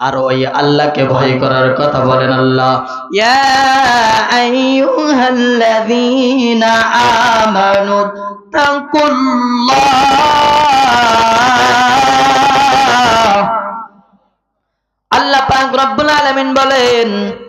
আর ওই আল্লাহকে ভয় করার কথা বলেন আল্লাহ। আল্লাহ পাক রব্বুল আলামিন বলেন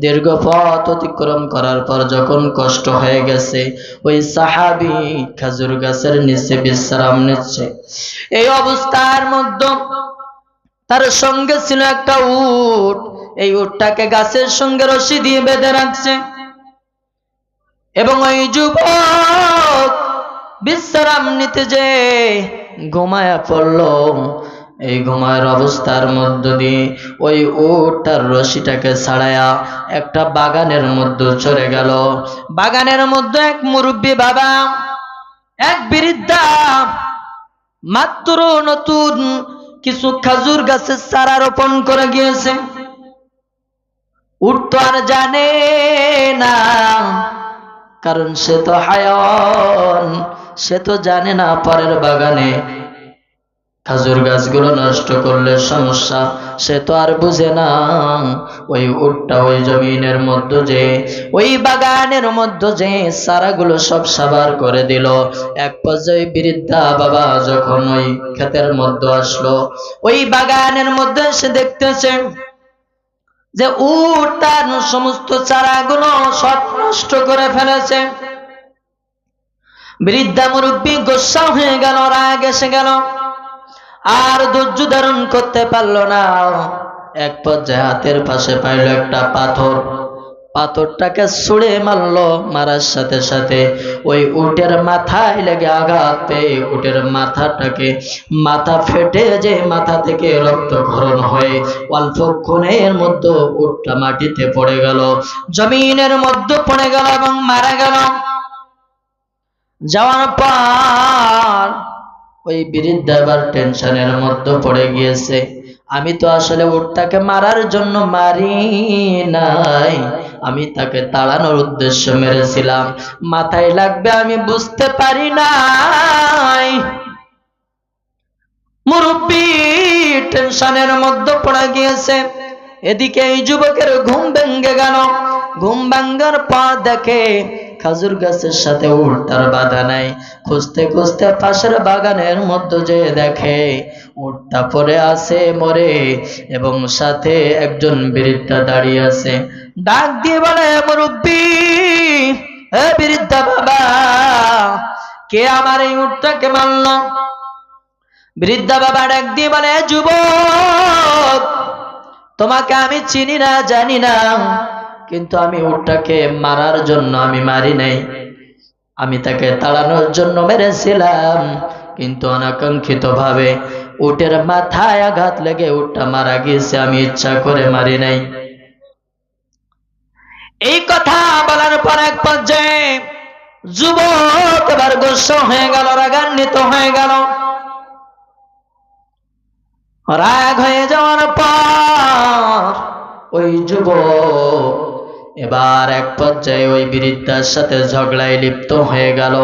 দীর্ঘ পথ অতিক্রম করার পর যখন কষ্ট হয়ে গেছে, ওই সাহাবি খাজুর গাছের নিচে বিশ্রাম নিচ্ছে। এই অবস্থার মধ্যে তার সঙ্গে ছিল একটা উট। এই উটটাকে গাছের সঙ্গে রশি দিয়ে বেঁধে রাখছে। এবং ওই যুবক বিশ্রাম নিতে যে ঘুমায়া পড়ল। এই ঘুমায়ের অবস্থার মধ্য দিয়ে ওই উট তার রশিটাকে ছাড়ায়া একটা বাগানের মধ্যে চলে গেল। বাগানের মধ্যে এক মুরব্বী বাবা, এক বৃদ্ধা, মাত্র নতুন কিছু খাজুর গাছের চারা রোপণ করে গিয়েছে। উঠ তো আর জানে না, কারণ সে তো হায়ন, সে তো জানে না পরের বাগানে খাজুর গাছগুলো নষ্ট করলে সমস্যা, সে তো আর বুঝে না। ওই উটটা ওই জমিনের মধ্যে যে, ওই বাগানের মধ্যে যে সারাগুলো সব সাবার করে দিল। এক পর্যায়ে বৃদ্ধা বাবা যখন ওই ক্ষেতের মধ্যে আসলো, ওই বাগানের মধ্যে সে দেখতেছে যে উট, তার সমস্ত চারাগুলো সব নষ্ট করে ফেলেছে। বৃদ্ধা মুরব্বী গোসা হয়ে গেল, রাগ এসে গেল। আর ধৈর্য ধারণ করতে পারল না। এক পর্যায়ে হাতের পাশে পাইল একটা পাথর। পাথরটাকে ছুঁড়ে মারলো, মারার সাথে সাথে ওই উটের মাথায় লেগে আঘাত পেয়ে উটের মাথাটাকে মাথা ফেটে যে মাথা থেকে রক্তক্ষরণ হয়ে অল্পক্ষণের মধ্যে উটটা মাটিতে পড়ে গেল। জমিনের মধ্যে পড়ে গেল এবং মারা গেল। যাওয়ার পর ওই বৃদ্ধা এবার টেনশনের মধ্যে পড়ে গিয়েছে। আমি তো আসলে উটটাকে মারার জন্য মারি নাই। আমি তাকে তাড়ানোর উদ্দেশ্য মেরেছিলাম। মাথায় লাগবে আমি বুঝতে পারি নাই। মুরব্বী টেনশনের মধ্যে পড়ে গিয়েছে। এদিকে এই যুবকের ঘুম ভেঙ্গে গেল। ঘুম ভাঙ্গার পর দেখে খাজুর গাছের সাথে উল্টার বাধা নাই। খুঁজতে খুঁজতে পাশের বাগানের মধ্যে যে দেখে উটটা পরে আছে, মরে, এবং সাথে একজন বৃদ্ধা দাঁড়িয়ে আছে। ডাক দিয়ে বলে, মুরব্বী হে বৃদ্ধা বাবা, কে আমার এই উটটাকে মারল? বৃদ্ধা বাবা ডাক দিয়ে বলে যুবক, তোমাকে আমি চিনি না, জানি না। কিন্তু আমি উটটাকে মারার জন্য আমি মারি নাই। আমি তাকে তাড়ানোর জন্য মেরেছিলাম, কিন্তু অনাকাঙ্ক্ষিত ভাবে উটের মাথায় আঘাত লেগে উটটা মারা গিয়েছে, আমি ইচ্ছা করে মারি নাই। এই কথা বলার পর এক পর্যায়ে যুবক এবার গোস্ব হয়ে গেল, রাগান্বিত হয়ে গেল। রাগ হয়ে যাওয়ার পর ওই যুবক এবার এক পর্যায়ে ওই বৃদ্ধার সাথে ঝগড়ায় লিপ্ত হয়ে গেল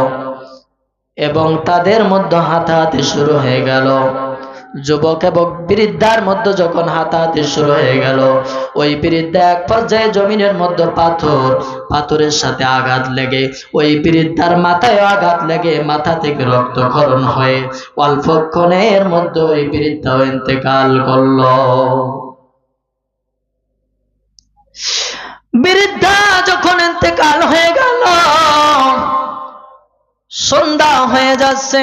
এবং তাদের মধ্যে হাতাহাতি শুরু হয়ে গেল। যুবক এবং বৃদ্ধার মধ্যে যখন হাতাহাতি শুরু হয়ে গেল, ওই বৃদ্ধা এক পর্যায়ে জমিনের মধ্যে পাথর, পাথরের সাথে আঘাত লেগে, ওই বৃদ্ধার মাথায় আঘাত লেগে মাথা থেকে রক্তক্ষরণ হয়ে অল্পক্ষণের মধ্যে ওই বৃদ্ধা ইন্তেকাল করল। বৃদ্ধা যখন ইন্তেকাল হয়ে গেল, সন্ধ্যা হয়ে যাচ্ছে।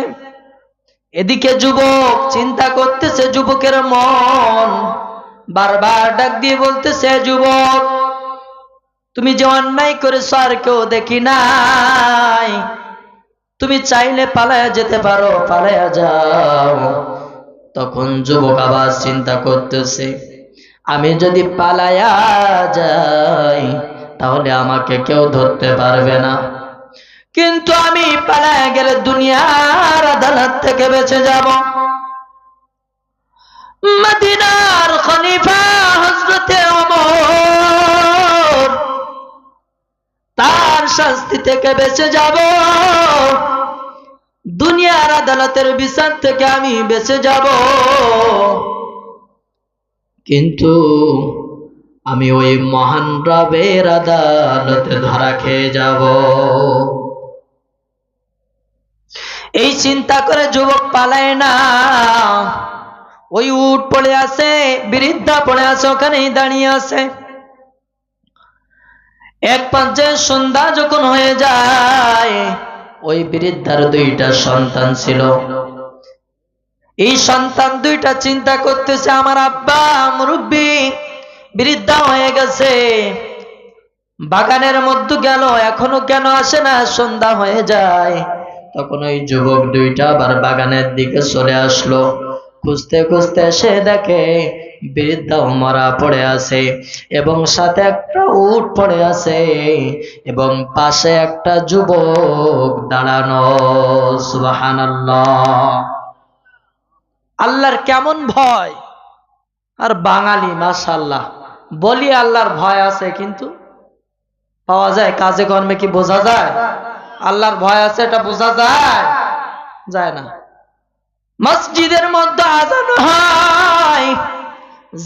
এদিকে যুবক চিন্তা করতেছে, যুবকের মন বারবার ডাক দিয়ে বলতেছে, যুবক, তুমি যে অন্যায় করেছ আর কেউ দেখি নাই। তুমি চাইলে পালায়া যেতে পারো, পালায়া যাও। তখন যুবক আবার চিন্তা করতেছে আমি যদি পালায়া যাই, তাহলে আমাকে কেউ ধরতে পারবে না। কিন্তু আমি পালায়া গেলে দুনিয়ার আদালত থেকে বেঁচে যাব। মদিনার খলিফা হজরতে ওমর, তার শাস্তি থেকে বেঁচে যাব। দুনিয়ার আদালতের বিচার থেকে আমি বেঁচে যাব। কিন্তু আমি ওই মহান রবের আদালতে ধরা খেয়ে যাব। এই চিন্তা করে যুবক পালায় না। ওই উট পড়ে আছে, বৃদ্ধা পড়ে আছে, ওখানেই দাঁড়িয়ে আছে। এক পর্যায়ে সন্ধ্যা যখন হয়ে যায়, ওই বৃদ্ধার দুইটা সন্তান ছিল। এই সন্তান দুইটা চিন্তা করতেছে, আমার আব্বা মুরব্বী, বৃদ্ধা হয়ে গেছে, বাগানের মধ্যে গেল, এখনও কেন আসে না? সন্ধ্যা হয়ে যায়। তখন ওই যুবক দুইটা আবার বাগানের দিকে চলে আসলো। খুঁজতে খুঁজতে সে দেখে বৃদ্ধা মারা পড়ে আছে এবং সাথে একটা উট পড়ে আছে এবং পাশে একটা যুবক দাঁড়ানো। সুবাহান আল্লাহর কেমন ভয়? আর বাঙালি মাশাল্লাহ বলি আল্লাহর ভয় আছে কিন্তু পাওয়া যায়, কাজে কর্মে কি বোঝা যায়? আল্লাহর ভয় আছে, এটা বোঝা যায়? যায় না। মসজিদের মধ্যে আজান হয়।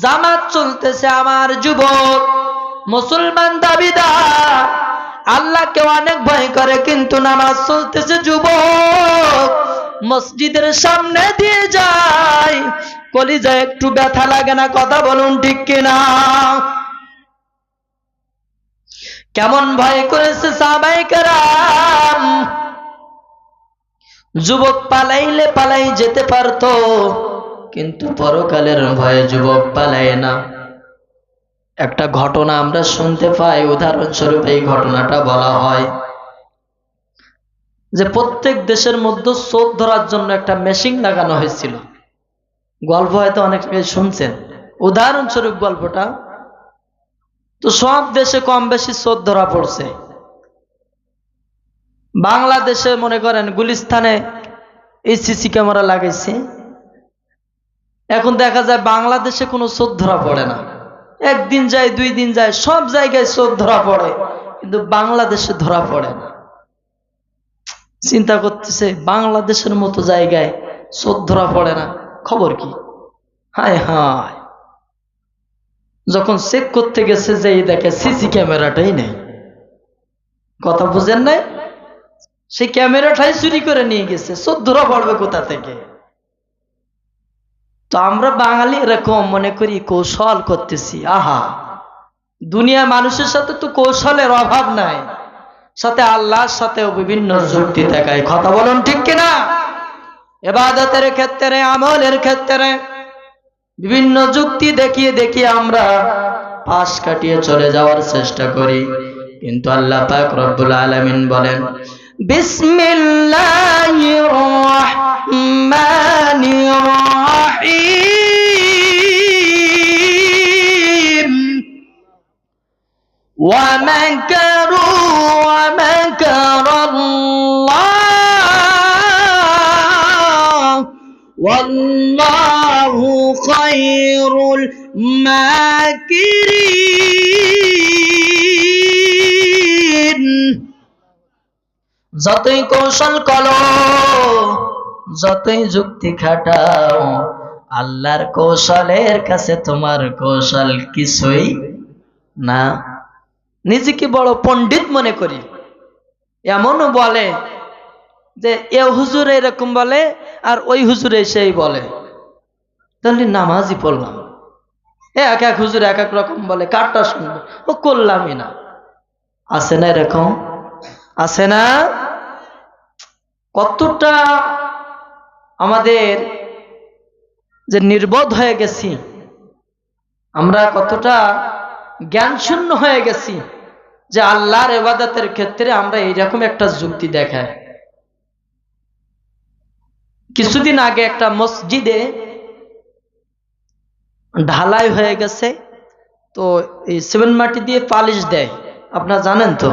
জামাত চলতেছে আমার যুবক, মুসলমান দাবিদার। আল্লাহকে অনেক ভয় করে, কিন্তু নামাজ চলতেছে যুবক। মসজিদের সামনে দিয়ে যায়। কলিজায় একটু ব্যথা লাগে না, কথা বলুন ঠিক কিনা? কেমন ভয় করেছে সাবাই কারাম। যুবক পালাইলে পালাই যেতে পারতো, কিন্তু পরকালের ভয়ে যুবক পালায় না। একটা ঘটনা আমরা শুনতে পাই, উদাহরণস্বরূপ এই ঘটনাটা বলা হয়। যে প্রত্যেক দেশের মধ্যে চোখ ধরার জন্য একটা মেশিন লাগানো হয়েছিল। গল্প হয়তো অনেক শুনছেন। উদাহরণস্বরূপ গল্পটা, তো সব দেশে কম বেশি চোখ ধরা পড়ছে। বাংলাদেশে মনে করেন গুলিস্তানে এই সিসি ক্যামেরা লাগাইছে। এখন দেখা যায় বাংলাদেশে কোনো চোখ ধরা পড়ে না। একদিন যায়, দুই দিন যায়, সব জায়গায় চোখ ধরা পড়ে। কিন্তু বাংলাদেশে ধরা পড়ে না। চিন্তা করতেছে, বাংলাদেশের মতো জায়গায় চোখ ধরা পড়ে না। খবর কি? হায় হায়। যখন চেক করতে গেছে যে দেখে সিসি ক্যামেরাটাই নেই। কথা বুঝেন নাই? সেই ক্যামেরাটাই চুরি করে নিয়ে গেছে চোখ ধরা পড়বে কোথা থেকে? তো আমরা বাঙালি এরকম মনে করি কৌশল করতেছি। আহা, দুনিয়া মানুষের সাথে তো কৌশলের অভাব নাই। সাথে আল্লাহর সাথেও বিভিন্ন যুক্তি দেখায়। কথা বলুন ঠিক কিনা? এবাদতের ক্ষেত্রে, আমলের ক্ষেত্রে বিভিন্ন যুক্তি দেখিয়ে দেখিয়ে আমরা পাশ কাটিয়ে চলে যাওয়ার চেষ্টা করি। কিন্তু আল্লাহ পাক রব্বুল আলামিন বলেন, বিসমিল্লাহির রহমানির রহিম। ومكروا ومكر الله والله خير الماكرين যতই কৌশল করো যতই যুক্তি খাটাও আল্লাহর কৌশলের কাছে তোমার কৌশল কিছুই না নিজেকে বড় পণ্ডিত মনে করি। এমনও বলে যে, এ হুজুর এরকম বলে আর ওই হুজুরে সেই বলে। তাহলে নামাজই পড়লাম। এক এক হুজুর এক এক রকম বলে, কারটা শুনব? ও করলামই না। আছে না এরকম? আছে না? কতটা আমাদের যে নির্বোধ হয়ে গেছি, আমরা কতটা জ্ঞান শূন্য হয়ে গেছি যে আল্লাহর এবাদতের ক্ষেত্রে আমরা এইরকম একটা যুক্তি দেখাই। কিছুদিন আগে একটা মসজিদে ঢালাই হয়ে গেছে, তো এই সিমেন্ট মাটি দিয়ে পালিশ দেয়। আপনারা জানেন তো?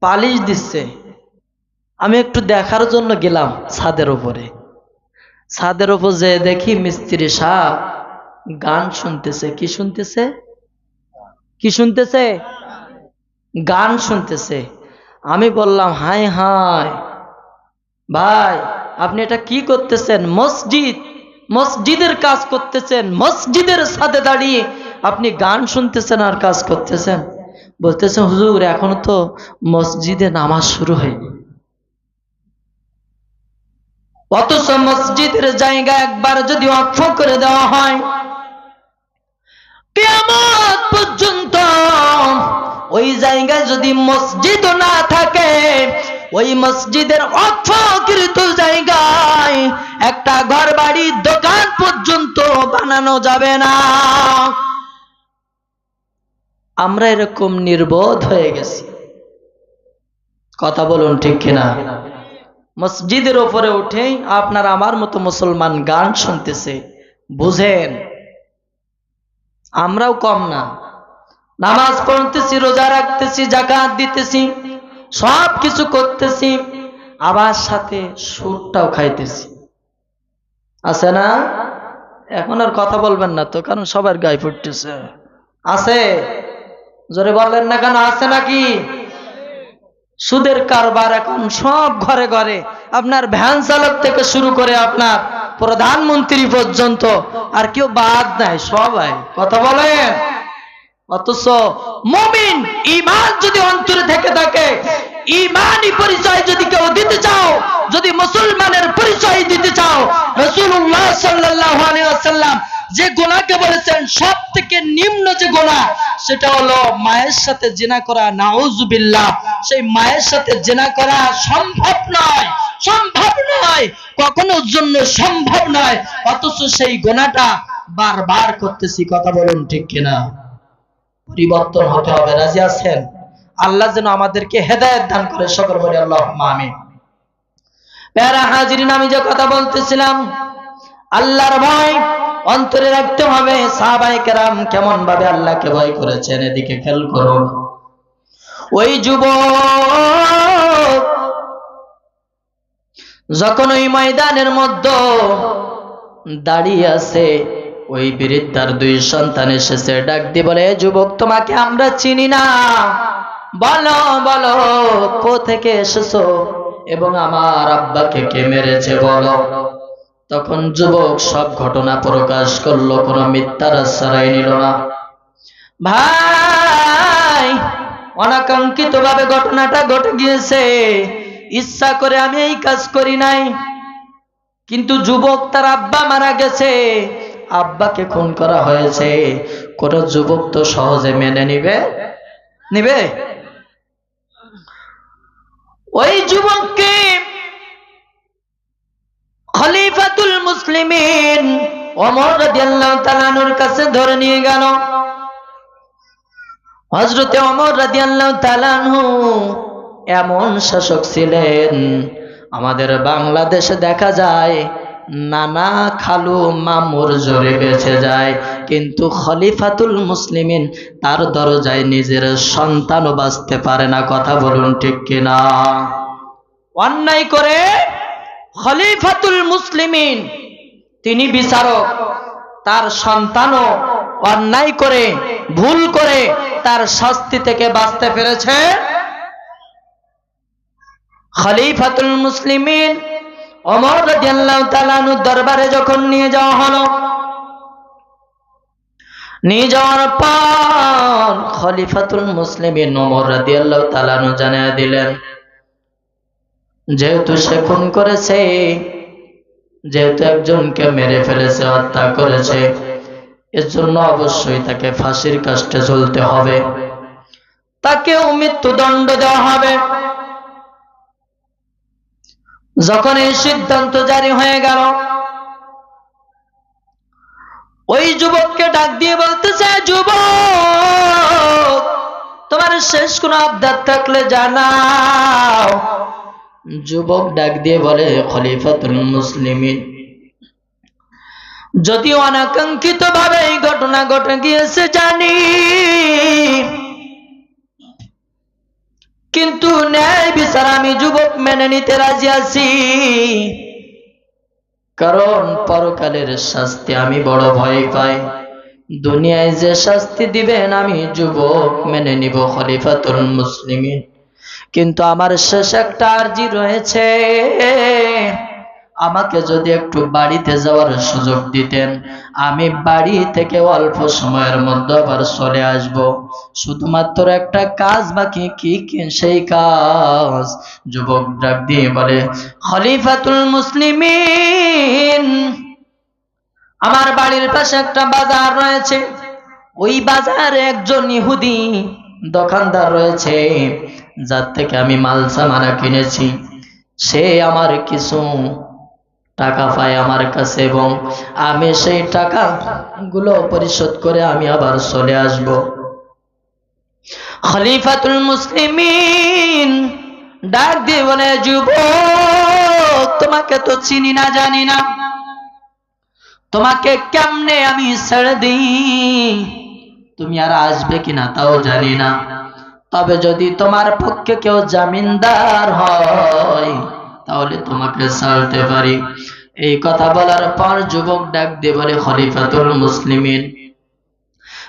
পালিশ দিচ্ছে। আমি একটু দেখার জন্য গেলাম ছাদের উপরে। ছাদের উপর যে দেখি মিস্ত্রি সাহেব গান শুনতেছে, কি শুনতেছে? কি শুনতেছে? গান শুনতেছে। আমি বললাম হাই হাই ভাই, আপনি এটা কি করতেছেন? মসজিদ, মসজিদের কাজ করতেছেন, মসজিদের সাথে দাঁড়িয়ে আপনি গান শুনতেছেন আর কাজ করতেছেন? বলতেছেন হুজুর, এখনও তো মসজিদে নামাজ শুরু হয়নি। অথচ মসজিদের জায়গা একবার যদি অক্ষ করে দেওয়া হয় কিয়ামত পর্যন্ত ওই জায়গায় যদি মসজিদ না থাকে, ওই মসজিদের অক্ষকৃত জায়গায় একটা ঘর বাড়ি দোকান পর্যন্ত বানানো যাবে না। আমরা এরকম নির্বোধ হয়ে গেছি। কথা বলুন ঠিক কিনা? মসজিদের ওপরে উঠেই আপনার আমার মতো মুসলমান গান শুনতেছে, বুঝেন। আমরাও কম না। নামাজ পড়তেছি, রোজা রাখতেছি জাকাত দিতেছি, সব কিছু করতেছি, আবার সাথে সুরটাও খাইতেছি। আছে না? এখন আর কথা বলবেন না তো, কারণ সবার গায়ে ফুটতেছে। আছে? জোরে বললেন না কেন, আছে নাকি? সুদের কারবার এখন সব ঘরে ঘরে। আপনার ভ্যান চালক থেকে শুরু করে আপনার প্রধানমন্ত্রী পর্যন্ত, আর কেউ বাদ নাই, সবাই। কথা বলেন? অথচ মমিন ইমান যদি অন্তরে থেকে থাকে ইমানই পরিচয় যদি কেউ দিতে চাও, যদি মুসলমানের পরিচয় দিতে চাও রসুল্লাহ সাল্লাহ আলাইসাল্লাম যে গোনাকে বলেছেন সব থেকে নিম্ন যে গোনা, সেটা হলো মায়ের সাথে জেনা করা, নাউজুবিল্লাহ। সেই মায়ের সাথে জেনা করা সম্ভব নয় সম্ভব নয় কখনো জন্য সম্ভব নয়, অথচ সেই গোনাটা বারবার করতেছি, কথা বলুন ঠিক কিনা? পরিবর্তন হতে হবে, রাজি আছেন? আল্লাহ যেন আমাদেরকে হেদায়ত দান করে, সকল বলি আল্লাহ আমি প্যারা হাজিরিন, আমি যে কথা বলতেছিলাম, আল্লাহর ভয় অন্তরে রাখতে হবে। সাহাবাই কেরাম কেমন ভাবে আল্লাহকে ভয় করেছেন? এদিকে খেয়াল করুন ওই যুব যখন ওই ময়দানের মধ্যে দাঁড়িয়ে আছে, ওই বৃদ্ধার দুই সন্তান এসেছে। ডাক দিয়ে বলে যুবক, তোমাকে আমরা চিনি না। বলো বলো কো থেকে এসেছ? এবং আমার আব্বাকে কে মেরেছে বলো? তখন যুবক সব ঘটনা প্রকাশ করল, কোনো মিথ্যার আশ্রয় নিল না। ভাই অনাকাঙ্ক্ষিত ভাবে ঘটনাটা ঘটে গিয়েছে। ইচ্ছা করে আমি এই কাজ করি নাই। কিন্তু যুবক তার আব্বা মারা গেছে। আব্বাকে খুন করা হয়েছে। কোন যুবক তো সহজে মেনে নিবে? নিবে? ওই যুবককে খলিফাতুল মুসলিমিন ওমর রাদিয়াল্লাহু তাআলার কাছে ধরে নিয়ে গেল। হযরতে ওমর রাদিয়াল্লাহু তাআলাহু এমন শাসক ছিলেন, আমাদের বাংলাদেশে দেখা যায় নানা খালু মামুর জোরে বেঁচে যায়, কিন্তু খলিফাতুল মুসলিমিন তার দরজায় নিজের সন্তানও বাঁচতে পারে না, কথা বলুন ঠিক কিনা? অন্যায় করে খলিফাতুল মুসলিমিন। তিনি বিচারক, তার সন্তানও অন্যায় করে, ভুল করে তার শাস্তি থেকে বাঁচতে পেরেছে। খলিফাতুল মুসলিমিন অমর রাদিয়াল্লাহু দরবারে যখন নিয়ে যাওয়া হলো যাওয়ার পর খলিফাতুল মুসলিমিন ওমর রাদিয়াল্লাহু তাআলা জানিয়ে দিলেন যেহেতু সে খুন করেছে, যেহেতু একজনকে মেরে ফেলেছে, হত্যা করেছে এর জন্য অবশ্যই তাকে ফাঁসির কাষ্টে চলতে হবে। তাকেও মৃত্যুদণ্ড দেওয়া হবে। যখন এই সিদ্ধান্ত জারি হয়ে গেল, ওই যুবককে ডাক দিয়ে বলতেছে, যুবক, তোমার শেষ কোন আবদার থাকলে জানাও। যুবক ডাক দিয়ে বলে, খলিফাতুল মুসলিমিন। যদিও অনাকাঙ্ক্ষিত ভাবে এই ঘটনা ঘটে গিয়েছে, জানি। কিন্তু ন্যায় বিচার আমি যুবক মেনে নিতে রাজি আছি। কারণ পরকালের শাস্তি আমি বড় ভয় পাই। দুনিয়ায় যে শাস্তি দিবেন আমি যুবক মেনে নিব, খলিফাতুল মুসলিমিন। কিন্তু আমার শেষ একটা আর্জি রয়েছে। আমাকে যদি একটু বাড়িতে যাওয়ার সুযোগ দিতেন, আমি বাড়ি থেকে অল্প সময়ের মধ্যে আবার চলে আসব। শুধুমাত্র একটা কাজ বাকি, কি সেই কাজ? যুবক ডাক দিয়ে বলে, খলিফাতুল মুসলিমিন, আমার বাড়ির পাশে একটা বাজার রয়েছে। ওই বাজারে একজন ইহুদি দোকানদার রয়েছে। যার থেকে আমি মাল সামানা কিনেছি, সে আমার কিছু টাকা পায় আমার কাছে এবং আমি সেই টাকা গুলো পরিশোধ করে আমি আবার চলে আসব। খলিফাতুল মুসলিমিন ডাক দিয়ে বলে, যুবক, তোমাকে তো চিনি না, জানি না। তোমাকে কেমনে আমি ছেড়ে দিই? তুমি আর আসবে কিনা তাও জানি না। তবে যদি তোমার পক্ষে কেউ জামিনদার হয়, তাহলে তোমাকে ছাড়তে পারি। এই কথা বলার পর যুবক ডাক দিয়ে বলে, খলিফাতুল মুসলিমিন,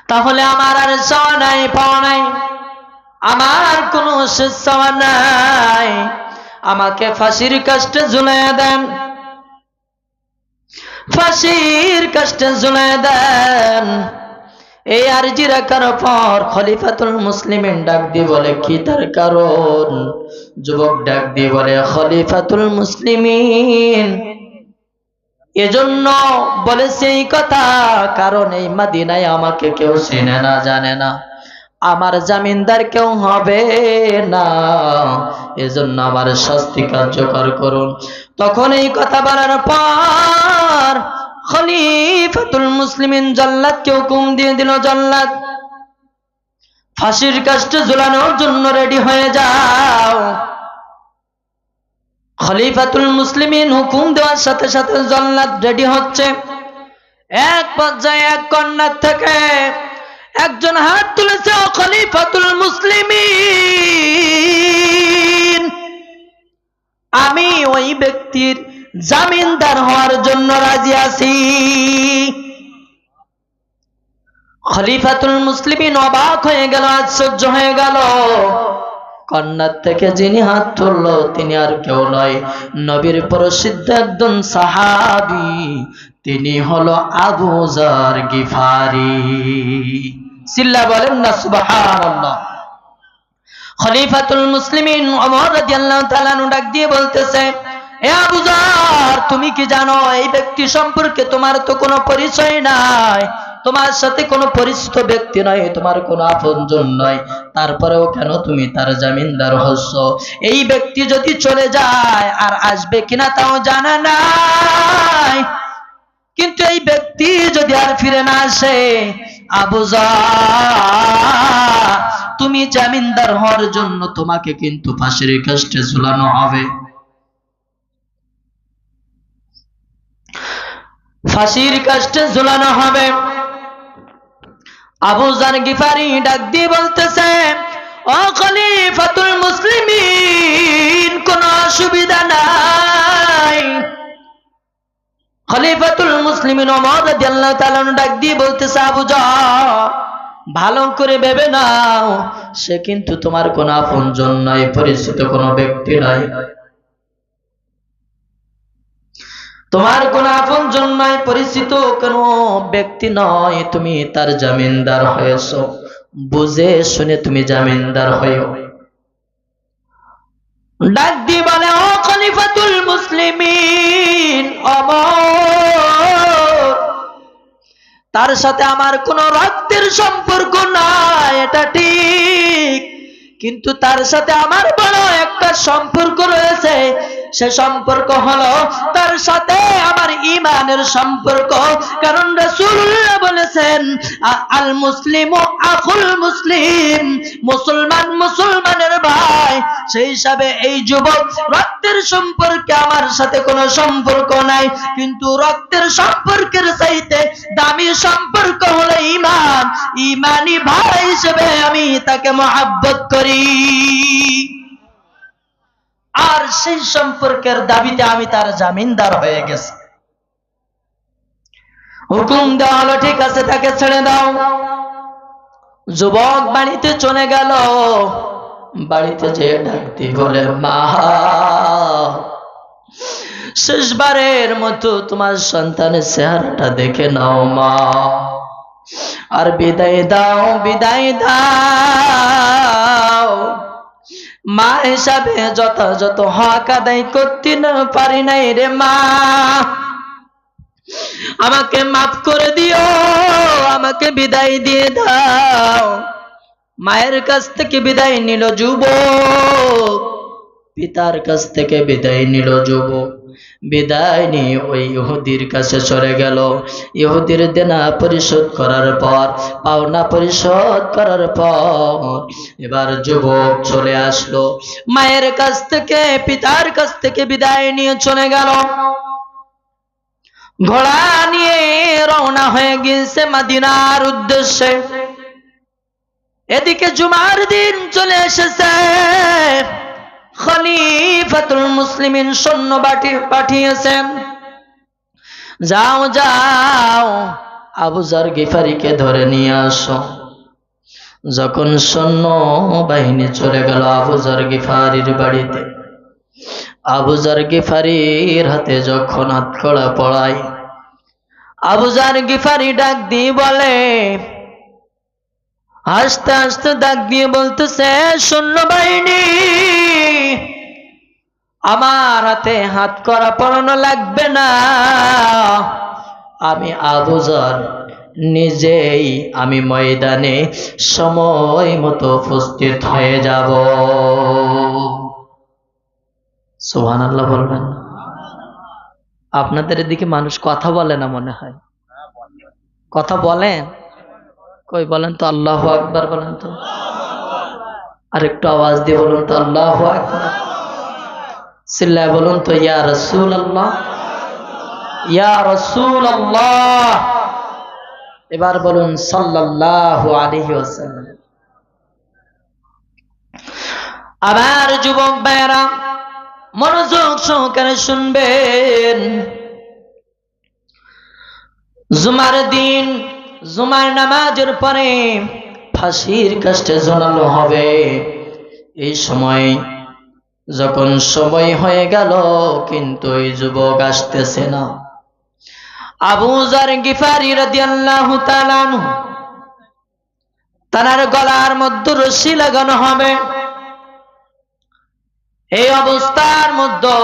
তাহলে আমার আর চাওয়া নাই নাই। আমার কোনো নাই। আমাকে ফাঁসির কাষ্টে ঝুলাই দেন। ফাঁসির কাষ্টে ঝুলাই দেন। এই আরজি রাখার পর খলিফাতুল মুসলিমিন ডাক দিয়ে বলে, কি তার কারণ? যুবক ডাক দিয়ে বলে, খলিফাতুল মুসলিমিন। এজন্য বলেছে এই কথা, কারণ এই মাদিনায় আমাকে কেউ চেনে না, জানে না। আমার জামিনদার কেউ হবে না। এজন্য আমার শাস্তি কার্যকর করুন। তখন এই কথা বলার পর খলিফাতুল মুসলিমিন জল্লাদকে হুকুম দিয়ে দিল জল্লাদ ফাঁসির কাষ্টে ঝুলানোর জন্য রেডি হয়ে যাও। খলিফাতুল মুসলিমিন হুকুম দেওয়ার সাথে সাথে জল্লাদ রেডি হচ্ছে। এক পর্যায়ে এক কন্যার থেকে একজন হাত তুলেছে, ও খলিফাতুল মুসলিমিন, আমি ওই ব্যক্তির জামিনদার হওয়ার জন্য রাজি আছি। খলিফাতুল মুসলিমিন অবাক হয়ে গেল, আশ্চর্য হয়ে গেল। কন্যার থেকে যিনি হাত তুললো, তিনি আর কেউ নয়। নবীর প্রসিদ্ধ একজন সাহাবি, তিনি হলো আবু জার গিফারি। সিল্লা বলেন না, সুবহানাল্লাহ। খলিফাতুল মুসলিমিন ওমর রাদিয়াল্লাহু তাআলা ডাক দিয়ে বলতেছে তুমি কি জানো, এই ব্যক্তি সম্পর্কে তোমার তো কোনো পরিচয় নাই। তোমার সাথে কোনো পরিচিত ব্যক্তি নয় তোমার কোনো আপনজন নয় তারপরেও কেন তুমি তার জামিনদার হচ্ছ? এই ব্যক্তি যদি চলে যায়, আর আসবে কিনা তাও জানা নাই। কিন্তু এই ব্যক্তি যদি আর ফিরে না আসে আবুজা তুমি জামিনদার হওয়ার জন্য তোমাকে কিন্তু ফাঁসির কাষ্টে ঝুলানো হবে। ফাঁসির কাষ্টে ঝুলানো হবে। আবু জার গিফারি ডাক দিয়ে বলতেছে, ও খলিফাতুল মুসলিমিন, কোনো অসুবিধা নাই। খলিফাতুল তাআলা ডাক দিয়ে বলতেছে, আবু ভালো করে ভেবে নাও, সে কিন্তু তোমার কোন আপনজন নয়, পরিচিত কোনো ব্যক্তি নয়। তোমার কোন আপনজন নয় পরিচিত কোনো ব্যক্তি নয়, তুমি তার জামিনদার হয়েছ। বুঝে শুনে তুমি জামিনদার হয়েও। ডাক দিয়ে বলে, ও খলিফাতুল মুসলিমিন তার সাথে আমার কোনো রক্তের সম্পর্ক নাই, এটা ঠিক। কিন্তু তার সাথে আমার বড় একটা সম্পর্ক রয়েছে সে সম্পর্ক হলো তার সাথে আমার ইমানের সম্পর্ক। কারণ রাসূলুল্লাহ বলেছেন আল মুসলিম আখুল মুসলিম, মুসলমান মুসলমানের ভাই। সেই হিসাবে এই যুবক রক্তের সম্পর্কে আমার সাথে কোনো সম্পর্ক নাই, কিন্তু রক্তের সম্পর্কের চাইতে দামি সম্পর্ক হলো ইমান ইমানি ভাই হিসেবে আমি তাকে মহাব্বত করি। আর সেই সম্পর্কের দাবিতে আমি তার জামিনদার হয়ে গেছি। হুকুম দেওয়া হলো, ঠিক আছে, তাকে ছেড়ে দাও। যুবক বাড়িতে চলে গেল। বাড়িতে যে ডাকতে বলে, মা, শেষবারের মতো তোমার সন্তানের চেহারাটা দেখে নাও, মা। আর বিদায় দাও বিদায় দাও। মা হিসাবে যথাযথ হক আদায় করতে না পারি নাই রে মা। আমাকে মাফ করে দিও, আমাকে বিদায় দিয়ে দাও। মায়ের কাছ থেকে বিদায় নিল যুব পিতার কাছ থেকে বিদায় নিল যুবক। বিদায় নিয়ে ওই ইহুদির কাছে চলে গেল। ইহুদির দেনা পরিশোধ করার পর, পাওনা পরিশোধ করার পর এবার যুবক চলে আসলো। মায়ের কাছ থেকে, পিতার কাছ থেকে বিদায় নিয়ে চলে গেল। ঘোড়া নিয়ে রওনা হয়ে গিয়েছে মাদিনার উদ্দেশ্যে। এদিকে জুমার দিন চলে এসেছে। খলিফাতুল মুসলিমিন সৈন্য পাঠিয়েছেন। যাও যাও আবুজার গিফারিকে ধরে নিয়ে আসো। যখন সৈন্য বাহিনী চলে গেল আবুজার গিফারির বাড়িতে আবুজার গিফারির হাতে যখন হাতকড়া পড়ায় আবুজার গিফারি ডাক দিয়ে বলে আস্তে আস্তে ডাক দিয়ে বলতেছে শূন্য বাহিনী আমার হাতে হাত করা পড়ানো লাগবে না। আমি আবুজার নিজেই আমি ময়দানে সময় মতো উপস্থিত হয়ে যাব। সোহান আল্লাহ বলবেন। আপনাদের এদিকে মানুষ কথা বলে না মনে হয়? কথা বলেন কই বলেন তো, আল্লাহ আকবার বলেন তো। আর একটু আওয়াজ দিয়ে বলুন তো, আল্লাহ আকবার। চিল্লায় বলুন তো, ইয়া রসুল আল্লাহ ইয়া রসুল আল্লাহ এবার বলুন, সাল্লাল্লাহু আলাইহি ওয়াসাল্লাম। আবার যুবক ভাইয়েরা, মনোযোগ সহকারে শুনবেন। জুমার দিন জুমার নামাজের পরে ফাঁসির কাছে জানানো হবে। এই সময় যখন সময় হয়ে গেল, কিন্তু এই যুবক আসতেছে না। আবু জার গিফারি রাদিয়াল্লাহু তাআলা তার গলার মধ্যে রশি লাগানো হবে। এই অবস্থার মধ্যে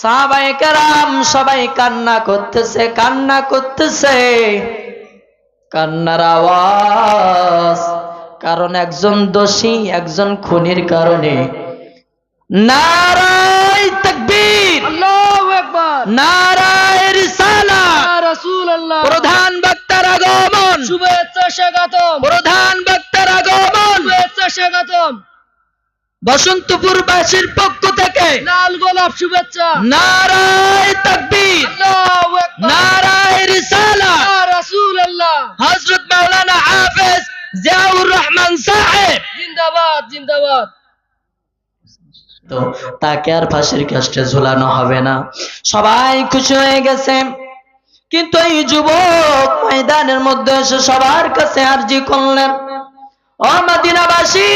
সাহাবায়ে কেরাম সবাই কান্না করতেছে কান্না করতেছে। কান্নার আওয়াজ। কারণ একজন দোষী একজন খুনির কারণে। নারায় তকবীর। নারায় রিসালাত। রাসূলুল্লাহ। প্রধান বক্তার আগমন। শুভেচ্ছা স্বাগতম। প্রধান বক্তার আগমন। শুভেচ্ছা স্বাগতম। বসন্তপুর বাসীর পক্ষ থেকে লাল গোলাপ শুভেচ্ছা। নারায় তকবীর আল্লাহু আকবার। নারায় রিসালাত। ইয়া রাসূলুল্লাহ। হযরত মাওলানা হাফেজ জিয়াউর রহমান সাহেব। জিন্দাবাদ জিন্দাবাদ। তো তাকে আর ফাঁসির কাস্টে ঝুলানো হবে না। সবাই খুশি হয়ে গেছে। কিন্তু এই যুবক ময়দানের মধ্যে এসে সবার কাছে আরজি করলেন। ও মদিনাবাসী!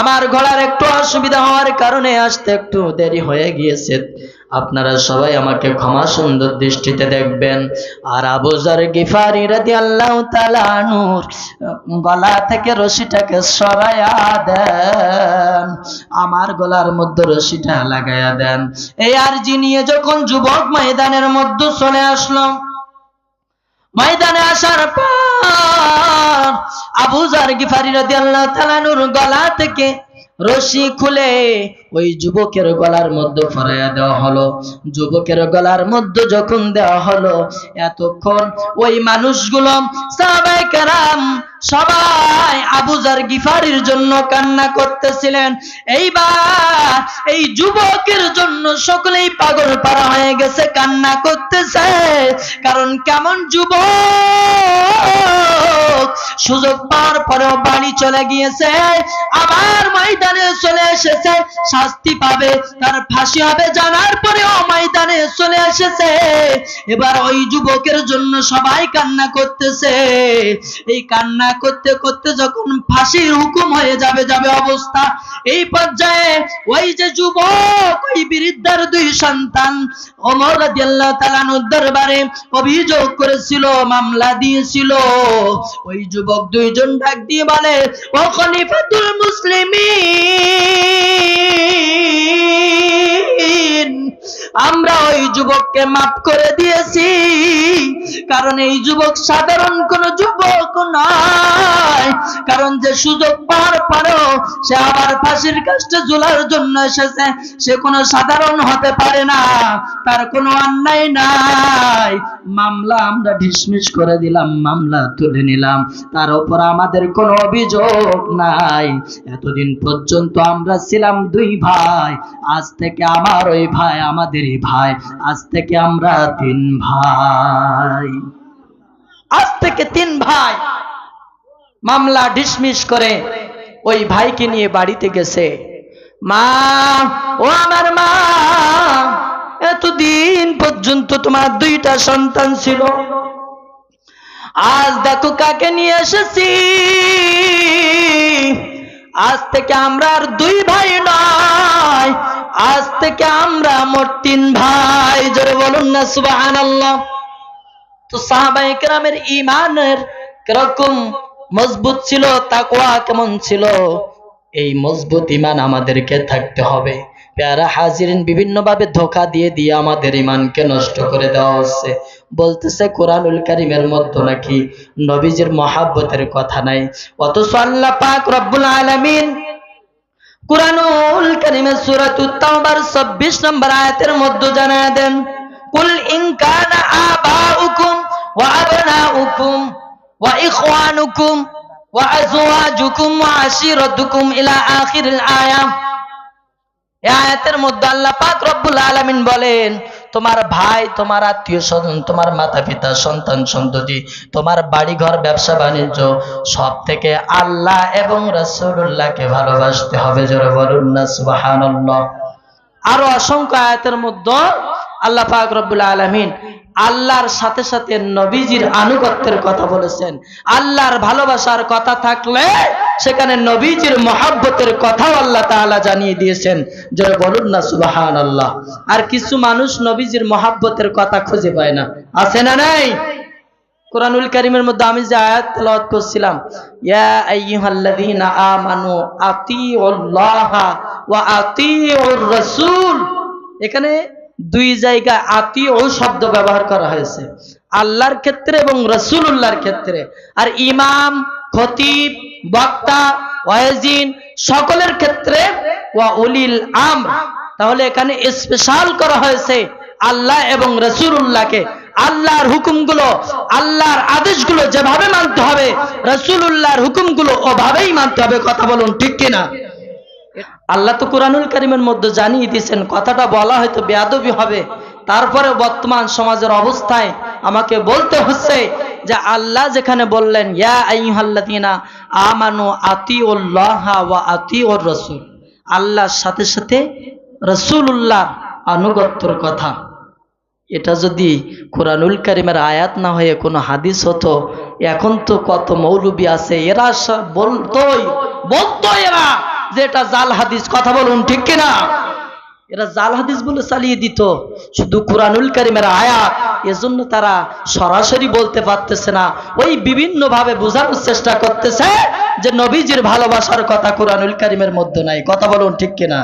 আমার ঘোড়ার একটু অসুবিধা হওয়ার কারণে আসতে একটু দেরি হয়ে গিয়েছে। আপনারা সবাই আমাকে ক্ষমা সুন্দর দৃষ্টিতে দেখবেন। আর আবুজার গিফারি রাদি আল্লাহ তালানুর গলা থেকে রশিটাকে সরাইয়া দেন। আমার গলার মধ্যে রশিটা লাগাইয়া দেন। এই আরজি নিয়ে যখন যুবক ময়দানের মধ্যে চলে আসলো ময়দানে আসার পর আবু জার গিফারি রাদিয়াল্লাহু তাআলা নূর গলা থেকে রশি খুলে ওই যুবকের গলার মধ্যে ফরাইয়া দেওয়া হলো। যুবকের গলার মধ্যে যখন দেওয়া হলো, এতক্ষণ ওই মানুষগুলো সাহাবায়ে কেরাম সবাই আবুজার গিফারির জন্য কান্না করতেছিলেন। এইবার এই যুবকের জন্য সকলেই পাগল পারা হয়ে গেছে, কান্না করতেছে। কারণ কেমন যুবক সুযোগ পাওয়ার পরেও বাড়ি চলে গিয়েছে, আবার ময়দানে চলে এসেছে। শাস্তি পাবে, তার ফাঁসি হবে জানার পরেও ময়দানে চলে এসেছে। এবার ওই যুবকের জন্য সবাই কান্না করতেছে। এই কান্না করতে করতে যখন ফাঁসির হুকুম হয়ে যাবে যাবে অবস্থা। এই পর্যায়ে ওই যে যুবক, ওই বৃদ্ধার দুই সন্তান, ওমর রাদিয়াল্লাহু তাআলার দরবারে অভিযোগ করেছিল, মামলা দিয়েছিল। ওই যুবক দুইজন ডাক দিয়ে বলে, ও খলিফাতুল মুসলিমিন! আমরা ওই যুবককে মাফ করে দিয়েছি। কারণ এই যুবক সাধারণ কোন যুবক নয়। কারণ যে সুযোগ পাওয়ার পরেও সে আবার ফাঁসির কাজটা ঝুলার জন্য এসেছে, সে কোনো সাধারণ হতে পারে না, তার কোনো অন্যায় নাই। মামলা আমরা ঢিসমিস করে দিলাম, মামলা তুলে নিলাম, তার উপর আমাদের কোনো অভিযোগ নাই। এতদিন পর্যন্ত আমরা ছিলাম দুই ভাই, আজ থেকে আমার ওই ভাই, আমাদেরই ভাই, আজ থেকে আমরা তিন ভাই। আজ থেকে তিন ভাই মামলা ডিসমিস করে ওই ভাইকে নিয়ে বাড়িতে গেছে। মা, ও আমার মা, এতদিন পর্যন্ত তোমার দুইটা সন্তান ছিল। আজ দেখো কাকে নিয়ে এসেছি। আজ থেকে আমরা আর দুই ভাই নয়, আজ থেকে আমরা মোট তিন ভাই। জোরে বলুন না, সুবহানাল্লাহ। তো সাহাবায়ে কেরামের ইমানের কীরকম মজবুত ছিল, তাকওয়া কেমন ছিল? এই মজবুত ইমান আমাদেরকে থাকতে হবে। পেয়ারা হাজিরিন বিভিন্ন ভাবে ধোকা দিয়ে দিয়ে আমাদের ইমানকে নষ্ট করে দেওয়া হচ্ছে। বলতেছে কোরআনুল কারিমের মধ্যে নাকি নবীজির মহাব্বতের কথা নাই। অথচ আল্লাহ পাক রব্বুল আলামিন কুরআনুল কারীমের সূরাতুত তাওবার 26 নম্বর আয়াতের মধ্যে জানায় দেন কুল ইনকানা আবাউকুম ওয়া আবনাউকুম ওয়া ইখওয়ানুকুম ওয়া ওয়া আশিরাতুকুম ইলা আখিরিল এই আয়াতের মধ্যে আল্লাহ পাক রব্বুল আলামিন বলেন, তোমার ভাই, তোমার আত্মীয় স্বজন, তোমার মাতা পিতা সন্তান, সন্ততি, তোমার বাড়িঘর, ব্যবসা, বাণিজ্য সব থেকে আল্লাহ এবং রাসূলুল্লাহকে ভালোবাসতে হবে। জোরে বলুন না আরও অসংখ্য আয়াতের মধ্যে আল্লাহ পাক রব্বুল আলামিন আল্লাহর সাথে সাথে নবীজির আনুগত্যের কথা বলেছেন। আল্লাহর ভালোবাসার কথা থাকলে সেখানে নবীজির মহাব্বতের কথাও আল্লাহ তাআলা জানিয়ে দিয়েছেন। যে বলুন না সুবাহান আল্লাহ আর কিছু মানুষ নবীজির মহাব্বতের কথা খুঁজে পায় না। আছে না নাই? কোরআনুল কারীমের মধ্যে আমি যে আয়াত তেলাওয়াত করছিলাম, ইয়া আইয়ুহাল্লাযীনা আমানু আতিউল্লাহা ওয়া আতিউর রাসূল। এখানে দুই জায়গায় আতিউ শব্দ ব্যবহার করা হয়েছে। আল্লাহর ক্ষেত্রে এবং রাসূলুল্লাহর ক্ষেত্রে। আর ইমাম, খতিব, বক্তা, ওয়াজিন সকলের ক্ষেত্রে ওয়া উলিল আমর। তাহলে এখানে স্পেশাল করা হয়েছে আল্লাহ এবং রসুল্লাহকে আল্লাহর হুকুমগুলো, আল্লাহর আদেশগুলো যেভাবে মানতে হবে রসুল্লাহর হুকুমগুলো ওভাবেই মানতে হবে। কথা বলুন ঠিক কিনা? আল্লাহ তো কোরআনুল কারিমের মধ্যে জানিয়ে দিয়েছেন, কথাটা বলা হয়তো বেয়াদবি হবে। তারপরে বর্তমান সমাজের অবস্থায় আমাকে বলতে হচ্ছে যে আল্লাহ যেখানে বললেন আমানু ওয়া আতিউর রাসূল। আল্লাহর সাথে সাথে রাসূলুল্লাহর আনুগত্যর কথা। এটা যদি কোরআনুল কারিমের আয়াত না হয়ে কোনো হাদিস হতো, এখন তো কত মৌলবী আছে, এরা বলতোই বলতো এরা। যে এটা জাল হাদিস, কথা বলুন ঠিক কিনা? এরা জাল হাদিস বলে চালিয়ে দিত। শুধু কোরআনুল কারিমের আয়াত, এজন্য তারা সরাসরি বলতে পারতেছে না। ওই বিভিন্নভাবে বোঝানোর চেষ্টা করতেছে যে নবীজির ভালোবাসার কথা কোরআনুল কারিমের মধ্যে নাই। কথা বলুন ঠিক কিনা?